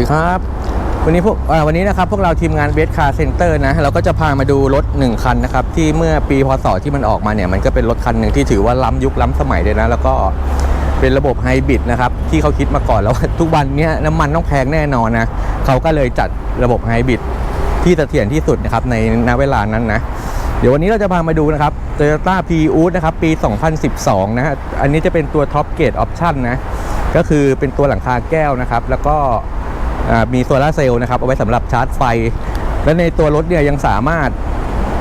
ดีครับ วันนี้พวกวันนี้นะครับพวกเราทีมงานเบสคาร์เซ็นเตอร์นะเราก็จะพามาดูรถ 1 คันนะครับ ที่เมื่อปีพศที่มันออกมาเนี่ย มันก็เป็นรถคันหนึ่งที่ถือว่าล้ำยุคล้ำสมัยเลยนะ แล้วก็เป็นระบบไฮบริดนะครับ ที่เขาคิดมาก่อนแล้วว่าทุกวันนี้น้ำมันต้องแพงแน่นอนนะเขาก็เลยจัดระบบไฮบริดที่เสถียรที่สุดนะครับในณเวลานั้นนะเดี๋ยววันนี้เราจะพามาดูนะครับ Toyota p r i u s นะครับปี 2012 นะฮะอันนี้จะเป็นตัวท็อปเกรดออปชั่นนะก็คือเป็นตัวหลังคาแก้วนะครับ แล้วก็ มีโซลาเซลล์นะครับเอาไว้สำหรับชาร์จไฟ และในตัวรถเนี่ยยังสามารถ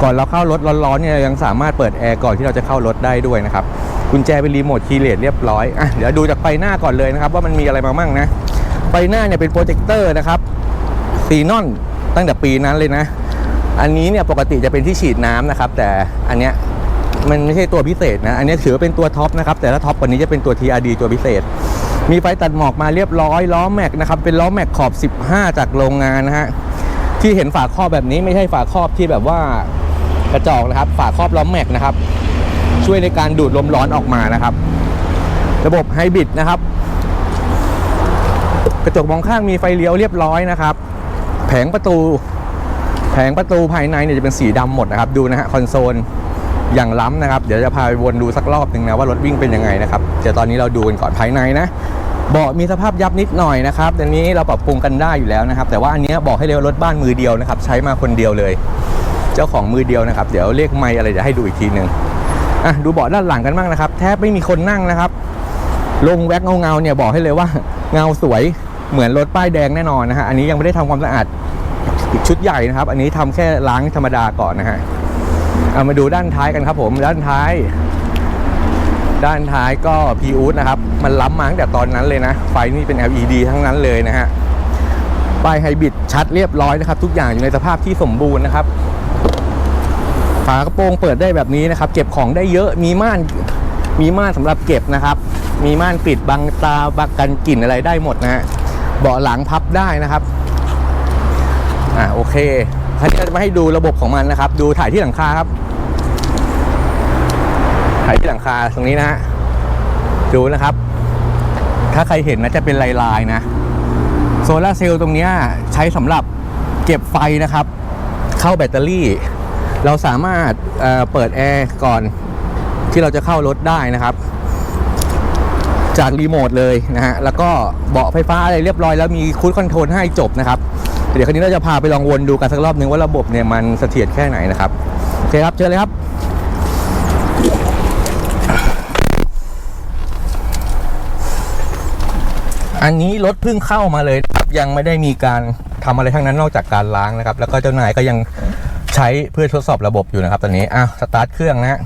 ก่อนเราเข้ารถร้อนๆเนี่ยยังสามารถเปิดแอร์ก่อนที่เราจะเข้ารถได้ด้วยนะครับกุญแจเป็นรีโมทคีย์เลสเรียบร้อยอะเดี๋ยวดูจากไฟหน้าก่อนเลยนะครับ ว่ามันมีอะไรมาบ้างนะไฟหน้าเนี่ยเป็นโปรเจคเตอร์นะครับซีนอนตั้งแต่ปีนั้นเลยนะ อันนี้เนี่ยปกติจะเป็นที่ฉีดน้ำนะครับ แต่อันเนี้ยมันไม่ใช่ตัวพิเศษนะ อันนี้ถือว่าเป็นตัวท็อปนะครับ แต่ถ้าท็อปกว่านี้จะเป็นตัว TRD ตัวพิเศษ มีไฟตัดหมอกมาเรียบร้อยล้อแม็กนะครับเป็นล้อแม็กขอบ 15 จากโรงงานนะฮะที่เห็นฝาครอบแบบนี้ไม่ใช่ฝาครอบที่แบบว่ากระจอกนะครับ ฝาครอบล้อแม็กนะครับ ช่วยในการดูดลมร้อนออกมานะครับ ระบบไฮบริดนะครับ กระจกมองข้างมีไฟเลี้ยวเรียบร้อยนะครับ แผงประตู แผงประตูภายในเนี่ยจะเป็นสีดำหมดนะครับ ดูนะฮะคอนโซลอย่างล้ำนะครับ เดี๋ยวจะพาไปวนดูสักรอบหนึ่งนะว่ารถวิ่งเป็นยังไงนะครับเดี๋ยวตอนนี้เราดูกันก่อนภายในนะ เบาะมีสภาพยับนิดหน่อยนะครับแต่นี้เราปรับปรุงกันได้อยู่แล้วนะครับ แต่ว่าอันนี้บอกให้เลยว่ารถบ้านมือเดียวนะครับ ใช้มาคนเดียวเลย เจ้าของมือเดียวนะครับ เดี๋ยวเลขไม่อะไรจะให้ดูอีกทีหนึ่งอะดูเบาะด้านหลังกันบ้างนะครับ แทบไม่มีคนนั่งนะครับ ลงแว็กเงาๆเนี่ยบอกให้เลยว่าเงาสวยเหมือนรถป้ายแดงแน่นอนนะฮะอันนี้ยังไม่ได้ทำความสะอาดอีกชุดใหญ่นะครับ อันนี้ทำแค่ล้างธรรมดาก่อนนะฮะเอามาดูด้านท้ายกันครับผมด้านท้าย ด้านท้ายก็พีอูดนะครับ มันล้ำมาตั้งแต่ตอนนั้นเลยนะ ไฟนี่เป็น LED ทั้งนั้นเลยนะฮะป้ายไฮบริดชัดเรียบร้อยนะครับ ทุกอย่างอยู่ในสภาพที่สมบูรณ์นะครับ ฝากระโปรงเปิดได้แบบนี้นะครับ เก็บของได้เยอะมีม่านมีม่านสำหรับเก็บนะครับ มีม่านปิดบังตาบังกันกลิ่นอะไรได้หมดนะฮะเบาะหลังพับได้นะครับอ่าโอเคท่านจะมาให้ดูระบบของมันนะครับ ดูถ่ายที่หลังคาครับ ถ่ายที่หลังคาตรงนี้นะฮะดูนะครับ ถ้าใครเห็นนะจะเป็นลายๆนะโซลาร์เซลล์ตรงเนี้ยใช้สำหรับเก็บไฟนะครับ เข้าแบตเตอรี่ เราสามารถเเปิดแอร์ก่อนที่เราจะเข้ารถได้นะครับ จากรีโมทเลยนะฮะแล้วก็เบาะไฟฟ้าอะไรเรียบร้อยแล้วมีคูดคอนโทรลให้จบนะครับ เดี๋ยวคราวนี้เราจะพาไปลองวนดูกันสักรอบหนึ่งว่าระบบเนี่ยมันเสถียรแค่ไหนนะครับโอเคครับเชิญเลยครับ อันนี้รถเพิ่งเข้ามาเลยครับยังไม่ได้มีการทำอะไรทั้งนั้นนอกจากการล้างนะครับ แล้วก็เจ้านายก็ยังใช้เพื่อทดสอบระบบอยู่นะครับตอนนี้อ้าวสตาร์ทเครื่องนะ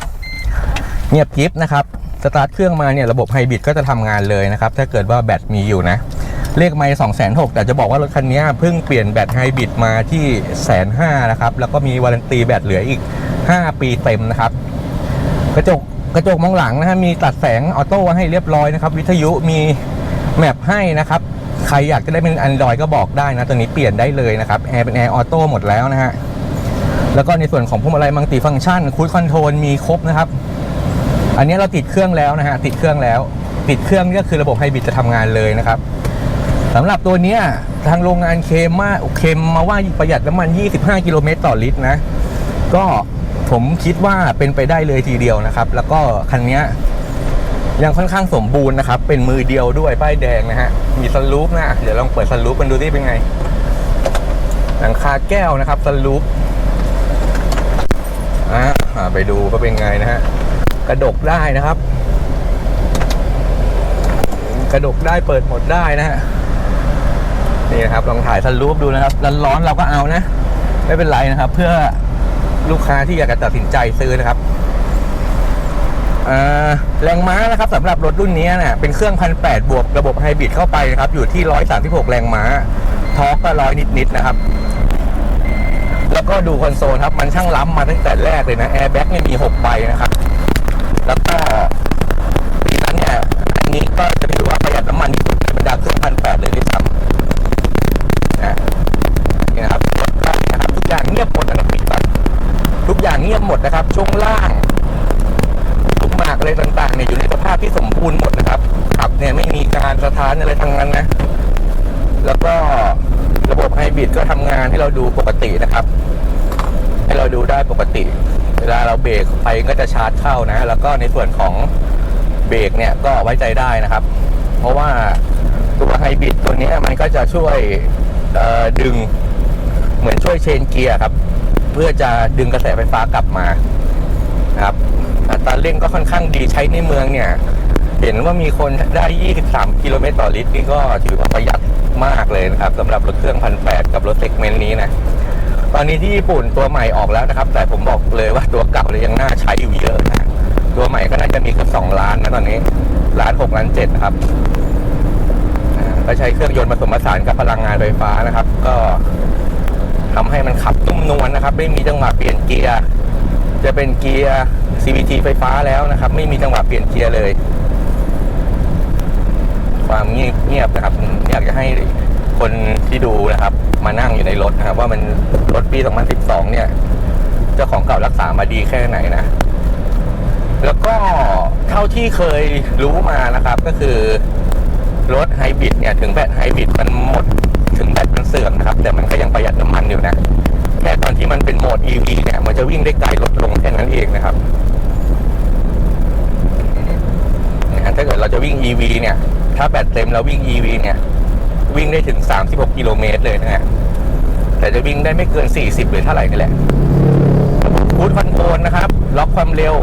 เงียบกิฟนะครับสตาร์ทเครื่องมาเนี่ยระบบไฮบริดก็จะทำงานเลยนะครับ ถ้าเกิดว่าแบตมีอยู่นะเลขไม่สองแสนหกแต่จะบอกว่ารถคันนี้เพิ่งเปลี่ยนแบตไฮบริดมาที่แสนห้านะครับ แล้วก็มีวารันตีแบตเหลืออีก 5 ปีเต็มนะครับ กระจกกระจกมองหลังนะฮะมีตัดแสงออโต้ให้เรียบร้อยนะครับ วิทยุมี แมปให้นะครับ ใครอยากจะได้เป็น Android ก็บอกได้นะ ตัวนี้เปลี่ยนได้เลยนะครับแอร์เป็นแอร์ออโต้หมดแล้วนะฮะ แล้วก็ในส่วนของพวงมาลัยมัลติฟังก์ชันคูดคอนโทรลมีครบนะครับ อันนี้เราติดเครื่องแล้วนะฮะ ติดเครื่องแล้ว ติดเครื่องก็คือระบบไฮบริดจะทำงานเลยนะครับสำหรับตัวเนี้ยทางโรงงานเคมมาเคมมาว่าประหยัดน้ำมัน 25 กิโลเมตรต่อลิตรนะ ก็ผมคิดว่าเป็นไปได้เลยทีเดียวนะครับ แล้วก็คันเนี้ ยังค่อนข้างสมบูรณ์นะครับ เป็นมือเดียวด้วยป้ายแดงนะฮะ มีสลูปนะ เดี๋ยวลองเปิดสลูปกันดูที่เป็นไง หลังคาแก้วนะครับสลูปอะอ่าไปดูก็เป็นไงนะฮะ กระดกได้นะครับ กระดกได้เปิดหมดได้นะฮะ นี่นะครับลองถ่ายสลูปดูนะครับร้อนๆเราก็เอานะ ไม่เป็นไรนะครับ เพื่อลูกค้าที่อยากจะตัดสินใจซื้อนะครับ แรงม้านะครับสำหรับรถรุ่นนี้เนะ่ยเป็นเครื่องพันแปดบวกระบบไฮบริดเข้าไปนะครับอยู่ที่ร้อยสามสิบหกแรงม้าทอร์กก็ร้อยนิดๆนะครับ แล้วก็ดูคอนโซลครับ มันช่างล้ำมาตั้งแต่แรกเลยนะแอร์แบ็กเนี่ยมีหกใบนะครับ แล้วก็ ปูนหมดนะครับ ขับเนี่ยไม่มีการสะท้านอะไรทั้งนั้นนะ แล้วก็ระบบไฮบริดก็ทำงานให้เราดูปกตินะครับ ให้เราดูได้ปกติ เวลาเราเบรกไฟก็จะชาร์จเข้านะ แล้วก็ในส่วนของเบรกเนี่ยก็ไว้ใจได้นะครับ เพราะว่าตัวไฮบริดตัวนี้มันก็จะช่วยดึงเหมือนช่วยเชนเกียร์ครับ เพื่อจะดึงกระแสไฟฟ้ากลับมานะครับอัตราเร่งก็ค่อนข้างดีใช้ในเมืองเนี่ย เห็นว่ามีคนได้ 23 กิโลเมตรต่อลิตรนี่ก็ถือว่าประหยัดมากเลยนะครับสำหรับรถเครื่องพันแปดกับรถเซกเมนต์นี้นะตอนนี้ที่ญี่ปุ่นตัวใหม่ออกแล้วนะครับ แต่ผมบอกเลยว่าตัวเก่าเลยยังน่าใช้อยู่เยอะนะตัวใหม่ก็น่าจะมีเกือบสองล้านนะตอนนี้ล้านหกล้านเจ็ดครับก็ใช้เครื่องยนต์ผสมผสานกับพลังงานไฟฟ้านะครับ ก็ทำให้มันขับนุ่มนวลนะครับ ไม่มีจังหวะเปลี่ยนเกียร์จะเป็นเกียร์ CVT ไฟฟ้าแล้วนะครับ ไม่มีจังหวะเปลี่ยนเกียร์เลย ความเงียบเงียบนะครับอยากจะให้คนที่ดูนะครับ มานั่งอยู่ในรถนะครับ ว่ามันรถปี 2012 เนี่ยเจ้าของเก่ารักษามาดีแค่ไหนนะ แล้วก็เท่าที่เคยรู้มานะครับ ก็คือรถไฮบริดเนี่ยถึงแบตไฮบริดมันหมดถึงแบตมันเสื่อมนะครับ แต่มันก็ยังประหยัดน้ำมันอยู่นะแค่ตอนที่มันเป็นโหมด EV เนี่ย มันจะวิ่งได้ไกลลดลงแค่นั้นเองนะครับถ้าเกิดเราจะวิ่ง EV เนี่ย ถ้าแบตเต็มแล้ววิ่ง EV เนี่ย วิ่งได้ถึง 36 กิโลเมตรเลยนะฮะแต่จะวิ่งได้ไม่เกิน 40 หรือเท่าไหร่นี่แหละคูดคอนโทรลนะครับ ล็อกความเร็ว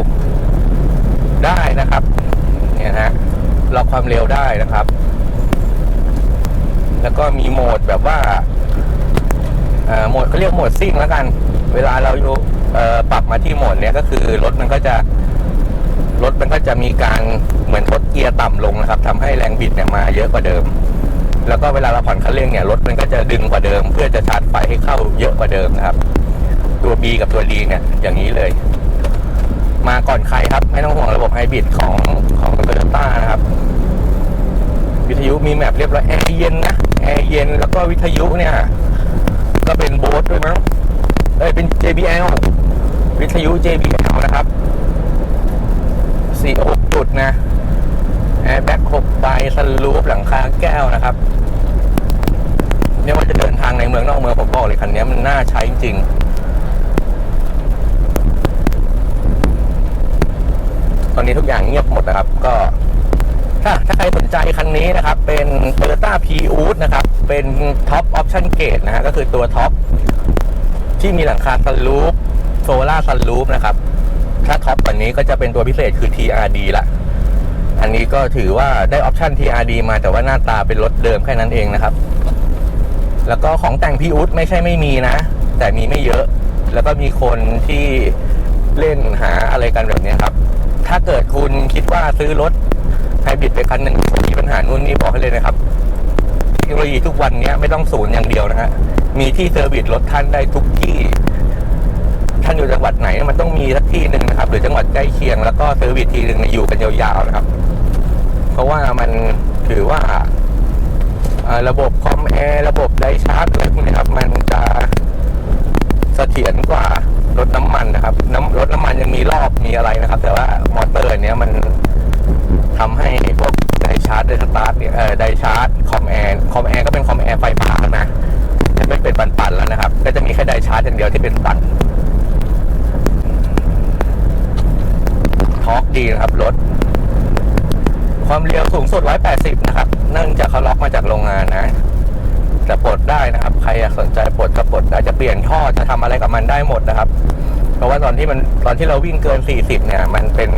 ได้นะครับเนี่ยฮะล็อกความเร็วได้นะครับ แล้วก็มีโหมดแบบว่าโหมดเขาเรียกโหมดซิ่งแล้วกัน เวลาเราอยู่ปรับมาที่โหมดเนี้ยก็คือรถมันก็จะ รถมันก็จะมีการเหมือนทดเกียร์ต่ำลงนะครับทำให้แรงบิดเนี่ยมาเยอะกว่าเดิม แล้วก็เวลาเราผ่อนคันเร่งเนี่ยรถมันก็จะดึงกว่าเดิม เพื่อจะชาร์จไฟให้เข้าเยอะกว่าเดิมนะครับ ตัว B กับตัว D เนี่ยอย่างนี้เลย มาก่อนใครครับไม่ต้องห่วงระบบไฮบริดของของโตโยต้านะครับ วิทยุมีแมปเรียบร้อยแอร์เย็นนะแอร์เย็นแล้วก็วิทยุเนี่ย ก็เป็นโบสด้วยมั้งเอ้ยเป็น JBL วิทยุ JBL นะครับ สี่หกจุดนะแอร์แบ็คหกใบสลูปหลังคาแก้วนะครับเนี่ยว่าจะเดินทางในเมืองนอกเมืองผมบอกเลยคันนี้มันน่าใช้จริงตอนนี้ทุกอย่างเงียบหมดนะครับ ก็ ถ้าถ้าใครสนใจคันนี้นะครับ เป็น Toyota p r i u s นะครับ เป็นท็อปออปชั่นเก e นะฮะก็คือตัวท็อปที่มีหลังคาซันรูฟโซล่าซันรูฟนะครับ ถ้าท็อปกว่านี้ก็จะเป็นตัวพิเศษคือ TRD ละอันนี้ก็ถือว่าได้ออปชั่น TRD มาแต่ว่าหน้าตาเป็นรถเดิมแค่นั้นเองนะครับ แล้วก็ของแต่งพีอุดไม่ใช่ไม่มีนะ แต่มีไม่เยอะ แล้วก็มีคนที่เล่นหาอะไรกันแบบนี้ครับ ถ้าเกิดคุณคิดว่าซื้อรถไฮบริดไปคันหนึ่งมีปัญหานู่นนี่บอกให้เลยนะครับเทคโนโลยีทุกวันนี้ไม่ต้องศูนย์อย่างเดียวนะฮะมีที่เซอร์วิสรถท่านได้ทุกที่ ท่านอยู่จังหวัดไหนมันต้องมีสักที่หนึ่งนะครับ หรือจังหวัดใกล้เคียงแล้วก็เซอร์วิสทีหนึ่งอยู่กันยาวๆนะครับ เพราะว่ามันถือว่าระบบคอมแอร์ระบบไดชาร์จอะไรพวกนี้ครับ มันจะเสถียรกว่ารถน้ำมันนะครับ น้ำรถน้ำมันยังมีรอบมีอะไรนะครับ แต่ว่ามอเตอร์เนี้ยมันทำให้พวกไดชาร์จไดสตาร์ทเนี่ยเออไดชาร์จคอมแอร์คอมแอร์ก็เป็นคอมแอร์ไฟฟ้านะจะไม่เป็นปั่นๆแล้วนะครับ ก็จะมีแค่ไดชาร์จอย่างเดียวที่เป็นปั่น ทอร์กดีนะครับรถ ความเร็วสูงสุด 180 นะครับ เนื่องจากเขาล็อกมาจากโรงงานนะแต่ปลดได้นะครับ ใครสนใจปลดก็ปลดได้จะเปลี่ยนท่อจะทำอะไรกับมันได้หมดนะครับ เพราะว่าตอนที่มันตอนที่เราวิ่งเกิน 40 เนี่ย มันเป็น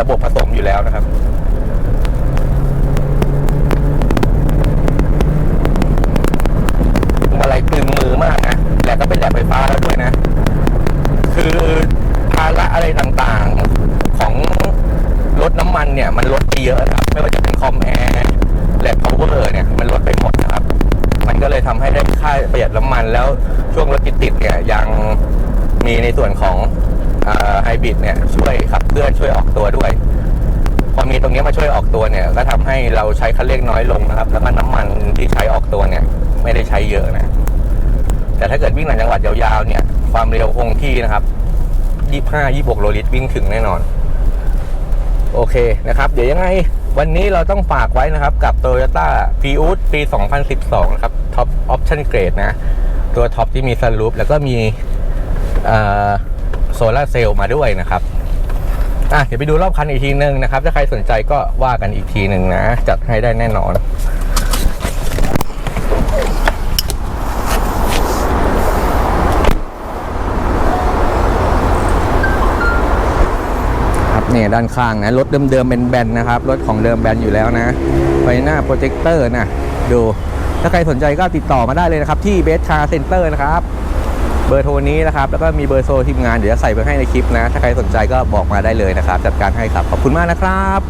ระบบผสมอยู่แล้วนะครับ อะไรตึงมือมากนะแหละก็เป็นแหลกไฟฟ้าแล้วด้วยนะ คือภาระอะไรต่างๆของรถน้ำมันเนี่ย มันลดไปเยอะนะครับ ไม่ว่าจะเป็นคอมแอร์แลบพาวเวอร์เนี่ย มันลดไปหมดนะครับ มันก็เลยทำให้ได้ค่าประหยัดน้ำมันแล้วช่วงรถติดๆเนี่ย ยังมีในส่วนของไฮ บิดเนี่ยช่วยขับเคลื่อนช่วยออกตัวด้วย พอมีตรงนี้มาช่วยออกตัวเนี่ยก็ทำให้เราใช้คันเร่งน้อยลงนะครับ แล้วก็น้ำมันที่ใช้ออกตัวเนี่ย ไม่ได้ใช้เยอะนะ แต่ถ้าเกิดวิ่งในจังหวัดยาวๆเนี่ย ความเร็วคงที่นะครับ25 26โลลิตรวิ่งถึงแน่นอน โอเคนะครับ เดี๋ยวยังไงวันนี้เราต้องฝากไว้นะครับ กับ Toyota p r i u s ปี 2012 นะครับ Top Option Grade นะ ตัวท็อปที่มีซันรูฟแล้วก็มี โซลาเซลล์มาด้วยนะครับอะเดี๋ยวไปดูรอบคันอีกทีนึงนะครับ ถ้าใครสนใจก็ว่ากันอีกทีหนึ่งนะ จัดให้ได้แน่นอนครับเนี่ยด้านข้างนะรถเดิมๆเป็นแบนนะครับ รถของเดิมแบนอยู่แล้วนะไฟหน้าโปรเจคเตอร์นะดู ถ้าใครสนใจก็ติดต่อมาได้เลยนะครับ ที่เบสคาร์เซ็นเตอร์นะครับ เบอร์โทรนี้นะครับแล้วก็มีเบอร์โทรทีมงานเดี๋ยวจะใส่ไปให้ในคลิปนะ ถ้าใครสนใจก็บอกมาได้เลยนะครับ จัดการให้ครับ ขอบคุณมากนะครับ